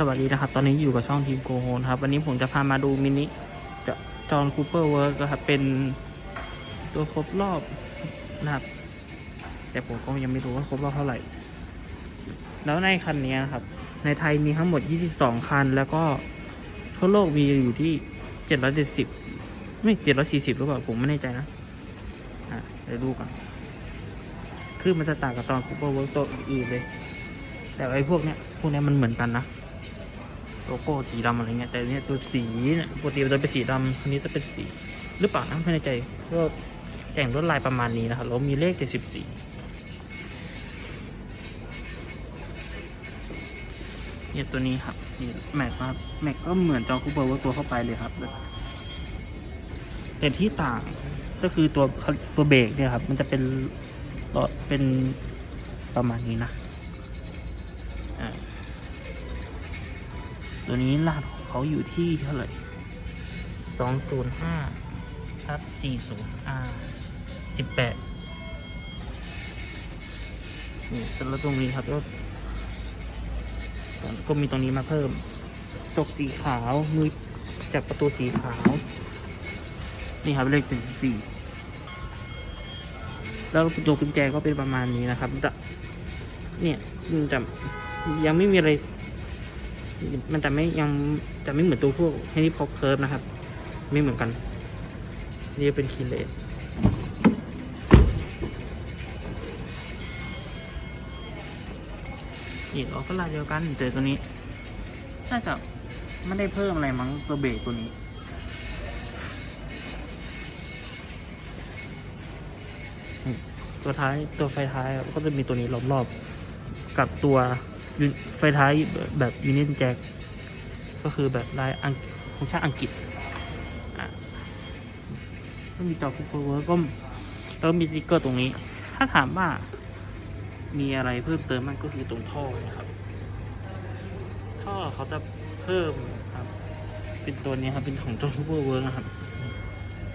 สวัสดีนะครับ ตอนนี้อยู่กับช่องทีมโกโฮนครับ วันนี้ผมจะพามาดูมินิจอห์นคูเปอร์เวิร์กครับ เป็นตัวครบรอบนะครับ แต่ผมก็ยังไม่รู้ว่าครบรอบเท่าไหร่ แล้วในคันนี้นะครับ ในไทยมีทั้งหมด 22 คัน แล้วก็ทั่วโลกมีอยู่ที่ 770 ไม่ 740 หรือเปล่า ผมไม่แน่ใจนะ อะเดี๋ยวดูก่อนคือมันจะต่างกับตอนคูเปอร์เวิร์กตัวอื่นเลย แต่ไอ้พวกเนี้ย พวกเนี้ยมันเหมือนกันนะ โลโก้สีดำอะไรเงี้ยแต่เนี้ยตัวสีเนี่ยปกติจะเป็นสีดำอันนี้จะเป็นสี หรือเปล่านะไม่แน่ใจก็แต่งลวดลายประมาณนี้นะครับแล้วมีเลข74เนี่ยตัวนี้ครับนี่แม็กครับแม็กก็เหมือนจอคูเปอร์ว่าตัวเข้าไปเลยครับแต่ที่ต่างก็คือตัวตัวเบรกเนี่ยครับ มันจะเป็นเป็นประมาณนี้นะ ตัวนี้รหัสของเขาอยู่ที่เท่าไหร่สองศูนย์ห้าทับสี่ศูนย์ R สิบแปดนี่แล้วตรงนี้ครับก็ก็มีตรงนี้มาเพิ่ม ตกสีขาวมือจากประตูสีขาว นี่ครับเลขถึงสี่แล้วตัวกุญแจก็เป็นประมาณนี้นะครับแต่เนี่ยมันจะยังไม่มีอะไร มันจะไม่ยังจะไม่เหมือนตัวพวกแฮนดี้พอปเคิร์ฟนะครับ ไม่เหมือนกัน นี่เป็นคีเลสนี่เราก็ลายเดียวกันแต่ตัวนี้น่าจะไม่ได้เพิ่มอะไรมั้งตัวเบรกตัวนี้ตัวท้ายตัวไฟท้ายก็จะมีตัวนี้ล้อมรอบกับตัว ไฟท้ายแบบยูนิตแจ็คก็คือแบบลายอังของชาติอังกฤษอะก็มีจอคูเปอร์เวิร์ก็แล้วมีสติ๊กเกอร์ตรงนี้ ถ้าถามว่ามีอะไรเพิ่มเติมมันก็คือตรงท่อนะครับ ท่อเขาจะเพิ่มครับ เป็นตัวนี้ครับ เป็นของจอคูเปอร์เวิร์นะครับ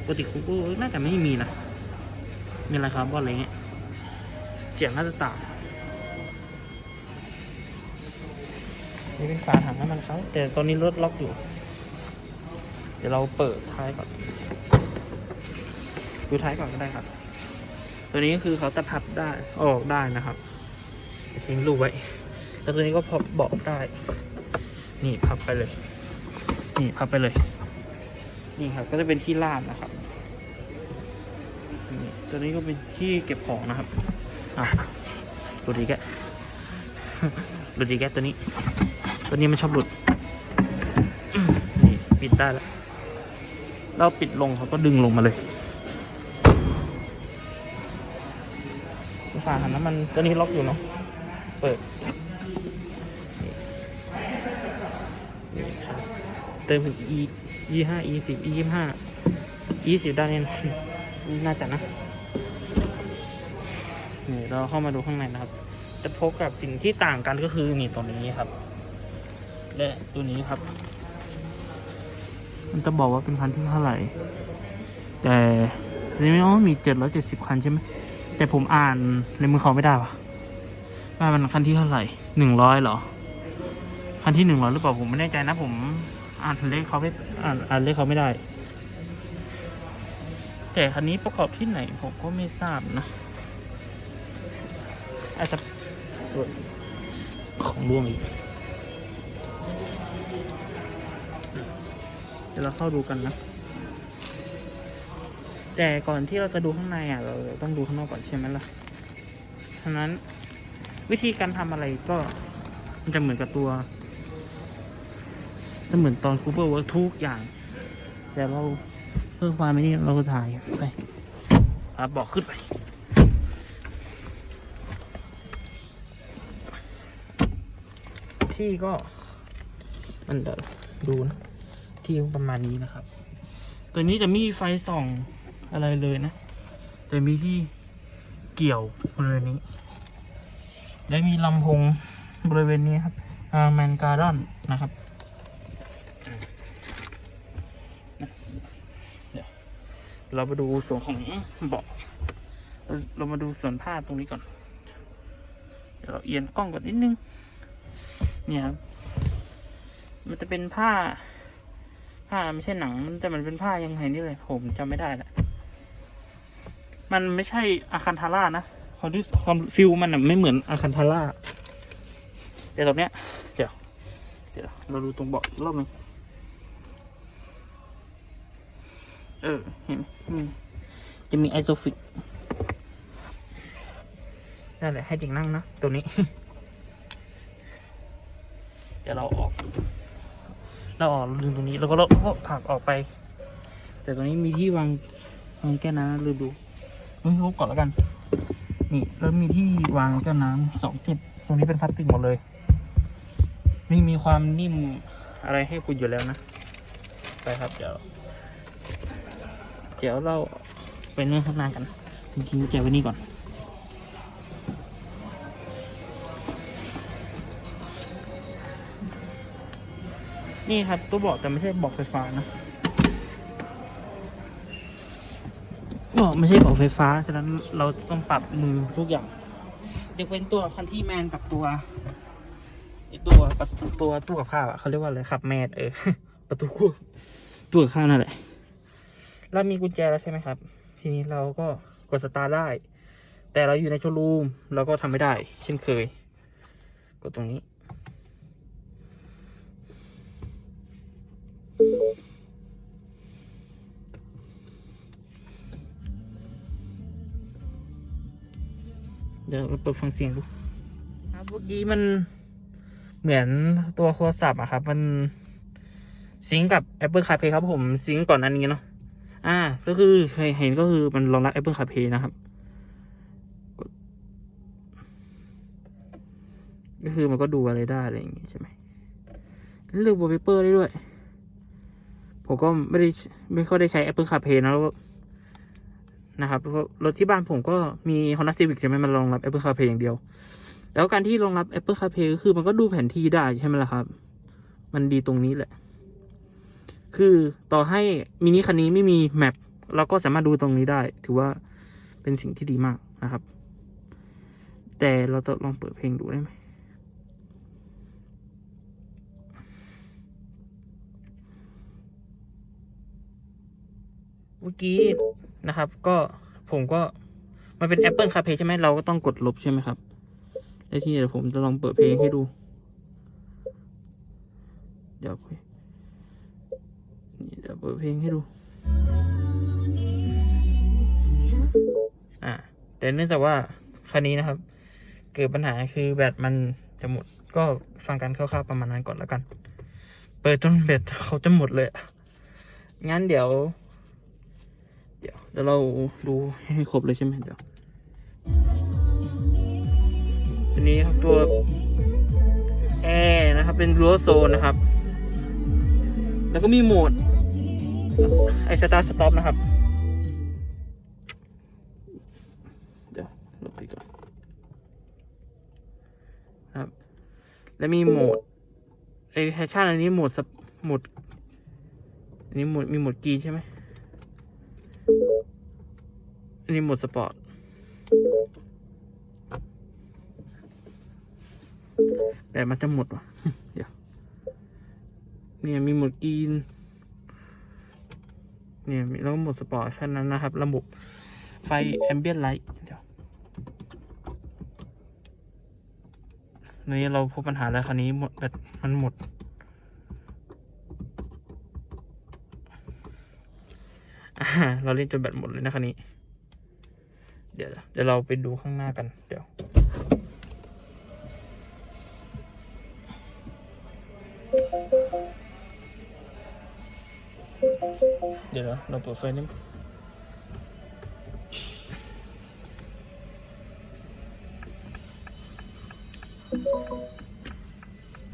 ปกติคูเปอร์เวิร์น่าจะไม่มีนะมีอะไรครับว่าอะไรเงี้ยเสียงน่าจะต่าง นี่เป็นฝาถังน้ำมันเขาแต่ตอนนี้รถล็อกอยู่ เดี๋ยวเราเปิดท้ายก่อน ดูท้ายก่อนก็ได้ครับ ตัวนี้ก็คือเขาจะพับได้ออกได้นะครับทิ้งลูกไว้ แล้วตัวนี้ก็พับเบาะได้ นี่พับไปเลย นี่พับไปเลย นี่ครับ ก็จะเป็นที่ลามนะครับตัวนี้ก็เป็นที่เก็บของนะครับ อะหลุดอีกแกหลุดอีกแกตัวนี้ ตัวนี้มันชอบหลุดอืมนี่ปิดได้แล้ว เราปิดลงเขาก็ดึงลงมาเลยฝาหันน้ำมันตัวนี้ล็อกอยู่เนาะ เปิดนี่นี่ครับเติมถึง e e ห้า e สิบ e ยี่ห้า e สิบด้านนี้นะน่าจะนะนี่เราเข้ามาดูข้างในนะครับ จะพบกับสิ่งที่ต่างกันก็คือนี่ตัวนี้ครับ และตัวนี้ครับ มันจะบอกว่าเป็นคันที่เท่าไหร่ แต่ในนี้มันมีเจ็ดร้อยเจ็ดสิบคันใช่ไหม แต่ผมอ่านในมือเขาไม่ได้วะว่ามันคันที่เท่าไหร่หนึ่งร้อยเหรอ คันที่หนึ่งร้อยหรือเปล่าผมไม่แน่ใจนะ ผมอ่านเลขเขาไม่อ่านอ่านเลขเขาไม่ได้ แต่คันนี้ประกอบที่ไหนผมก็ไม่ทราบนะ อาจจะของร่วงอีก เดี๋ยวเราเข้าดูกันนะ แต่ก่อนที่เราจะดูข้างในอะ เราต้องดูข้างนอกก่อนใช่ไหมล่ะฉะนั้นวิธีการทำอะไรก็มันจะเหมือนกับตัว จะเหมือนตอนคูเปอร์เวิร์กทุกอย่าง แต่เราเพิ่มความไม่นี่เราก็ถ่ายไปอะบอกขึ้นไปที่ก็ มันเดี๋ยวดูนะที่ประมาณนี้นะครับ ตัวนี้จะมีไฟส่องอะไรเลยนะ แต่มีที่เกี่ยวบริเวณนี้ และมีลำโพงบริเวณนี้ครับอาแมนการ์ดอนนะครับเดี๋ยวเรามาดูส่วนของเบาะเราเรามาดูส่วนผ้าตรงนี้ก่อน เดี๋ยวเราเอียงกล้องก่อนนิดนึง เนี่ยครับ มันจะเป็นผ้า ผ้าไม่ใช่หนัง มันแต่มันเป็นผ้ายังไงนี่เลย ผมจำไม่ได้ละมันไม่ใช่อาคันทาร่านะความที่ความฟิลมันไม่เหมือนอาคันทาร่าแต่ตรงเนี้ย เดี๋ยว เดี๋ยว เราดูตรงเบาะรอบนึงเออเห็นไหมอืมจะมีไอโซฟิกนั่นแหละให้เด็กนั่งนะ ตัวนี้ เดี๋ยวเราออก เราออกลืมตรงนี้ แล้วก็เราก็ผลักออกไป แต่ตรงนี้มีที่วางวางแก้วน้ำลืมดูเฮ้ยลบก่อนแล้วกัน นี่แล้วมีที่วางแก้วน้ำสองจุด ตรงนี้เป็นพลาสติกหมดเลยไม่มีความนิ่มอะไรให้คุณอยู่แล้วนะ ไปครับเดี๋ยว เดี๋ยวเราไปเนื่องข้างหน้ากันจริงๆแกะไว้นี่ก่อน นี่ครับตัวเบอกแต่ไม่ใช่เบอกไฟฟ้านะเบอกไม่ใช่เบอกไฟฟ้าฉะนั้นเราต้องปรับมือทุกอย่างจะเป็นตัวคันที่แมนกับตัวไอตัวประตูตัวตู้กับข้าวเขาเรียกว่าอะไรขับแมนเออประตูคู่ตู้กับข้าวนั่นแหละเรามีกุญแจแล้วใช่ไหมครับ ทีนี้เราก็กดสตาร์ได้ แต่เราอยู่ในโชว์รูมเราก็ทำไม่ได้ เช่นเคย กดตรงนี้ เดี๋ยวเราเปิดฟังเสียงดูครับเมื่อกี้มันเหมือนตัวโทรศัพท์อะครับ มันซิงกับ Apple CarPlay ครับผมซิงก่อนอันนี้เนาะอ่า ก็คือเคยเห็นก็คือมันรองรับ Apple CarPlay นะครับ ก็คือมันก็ดูอะไรได้อะไรอย่างงี้ใช่ไหมเลือก wallpaper ได้ด้วย ผมก็ไม่ได้ไม่ค่อยได้ใช้ Apple CarPlay นะแล้วก็ นะครับเพราะรถที่บ้านผมก็มี Honda Civic ใช่ไหมมันรองรับ Apple CarPlay อย่างเดียว แล้วการที่รองรับ Apple CarPlay ก็คือมันก็ดูแผนที่ได้ใช่ไหมล่ะครับ มันดีตรงนี้แหละ คือต่อให้มินิคันนี้ไม่มีแมปเราก็สามารถดูตรงนี้ได้ ถือว่าเป็นสิ่งที่ดีมากนะครับ แต่เราจะลองเปิดเพลงดูได้ไหมเมื่อกี้ นะครับ ก็ผมก็มันเป็น Apple CarPlay ใช่ไหมเราก็ต้องกดลบใช่ไหมครับแล้วทีนี้เดี๋ยวผมจะลองเปิดเพลงให้ดู เดี๋ยวนี่เดี๋ยวเปิดเพลงให้ดู อ่าแต่เนื่องจากว่าคันนี้นะครับ เกิดปัญหาคือแบตมันจะหมด ก็ฟังกันคร่าวๆประมาณนั้นก่อนแล้วกัน เปิดจนแบตเขาจะหมดเลย งั้นเดี๋ยว เดี๋ยวเดี๋ยวเราดูให้ครบเลยใช่ไหมเดี๋ยวตัวนี้ครับตัวแอร์นะครับ เป็นรัวโซนนะครับ แล้วก็มีโหมดไอสตาร์สต็อปนะครับ เดี๋ยวลบไปก่อนครับ แล้วมีโหมดไอแฟชั่นอันนี้โหมดสโหมดอันนี้โหมดมีโหมดกรีนใช่ไหม อันนี้โหมดสปอร์ต แต่มันจะหมดว่ะเดี๋ยว เนี่ยมีโหมดกรีน เนี่ยมีแล้วก็โหมดสปอร์ตแค่นั้นนะครับ ระบบไฟแอมเบียนไลท์เดี๋ยวในนี้เราพบปัญหาแล้วคันนี้หมดแบตมันหมดอ่าเราเล่นจนแบตหมดเลยนะคันนี้เดี๋ยวเดี๋ยวเราไปดูข้างหน้ากัน เดี๋ยว เดี๋ยวเราเปิดไฟนี่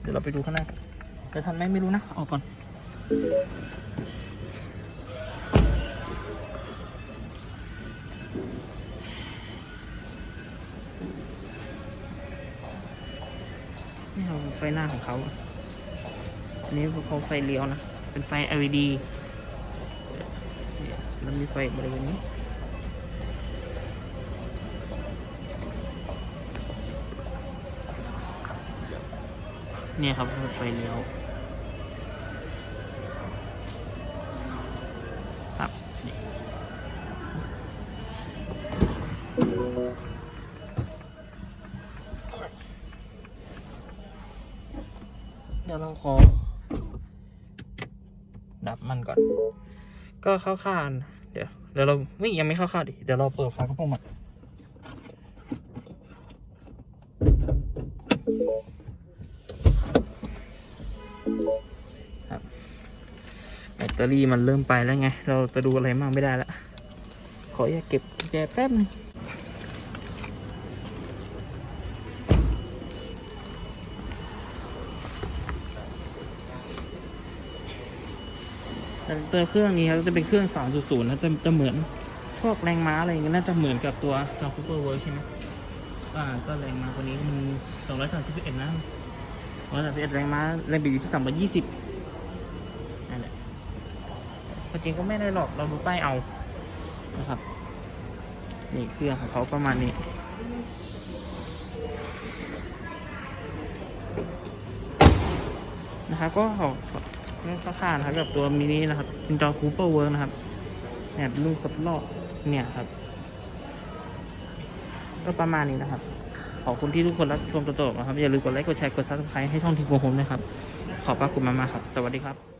เดี๋ยวเราไปดูข้างหน้าจะทันไหมไม่รู้นะ ออกก่อน นี่เราไฟหน้าของเขาอันนี้เขาไฟเลี้ยวนะ เป็นไฟ LED แล้วมีไฟบริเวณนี้เนี่ยครับไฟเลี้ยว เดี๋ยวเราขอ ดับมันก่อน ก็เข้าข้างเดี๋ยวเดี๋ยวเราไม่ยังไม่เข้าข้างดิเดี๋ยวเราเปิดฝากระโปรงมันครับแบตเตอรี่มันเริ่มไปแล้วไง เราจะดูอะไรมากไม่ได้แล้วขออย่าเก็บแจแป๊บนึง ต่ตัวเครื่องนี้ครับจะเป็นเครื่อง 3.0นะจะจะเหมือนพวกแรงม้าอะไรอย่างเงี้ยน่าจะเหมือนกับตัวจอคูเปอร์เวิร์ใช่ไหมอ่าก็แรงม้าตัวนี้มัน231นะ231แรงม้าแรงบิดอยู่ที่320นั่นแหละจริงก็ไม่ได้หรอกเราดูป้ายเอานะครับนี่เครื่องของเขาประมาณนี้นะครับก็ขอ ขอข้อค่านะครับกับตัวมินินะครับเป็นจอคูเปอร์เวิร์กนะครับเนี่ยเป็นรุ่นครบลอกเนี่ยครับ ก็ประมาณนี้นะครับ ขอบคุณที่ทุกคนรับชมตัวโตนะครับ อย่าลืมกดไลค์กดแชร์กดซับสไครต์ให้ช่องทีโกโฮมนะครับ ขอบพระคุณมากๆครับ สวัสดีครับ